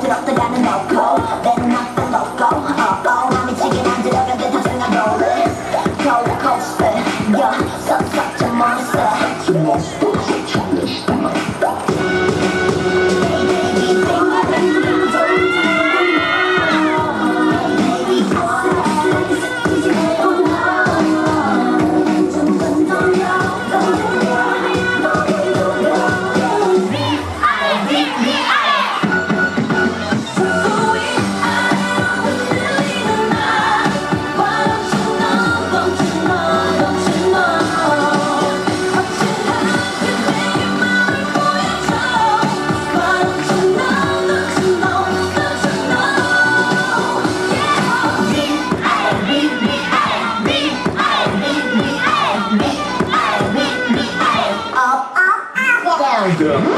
그 낙대. Yeah.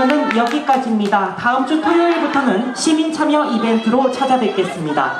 공연은 여기까지입니다. 다음 주 토요일부터는 시민 참여 이벤트로 찾아뵙겠습니다.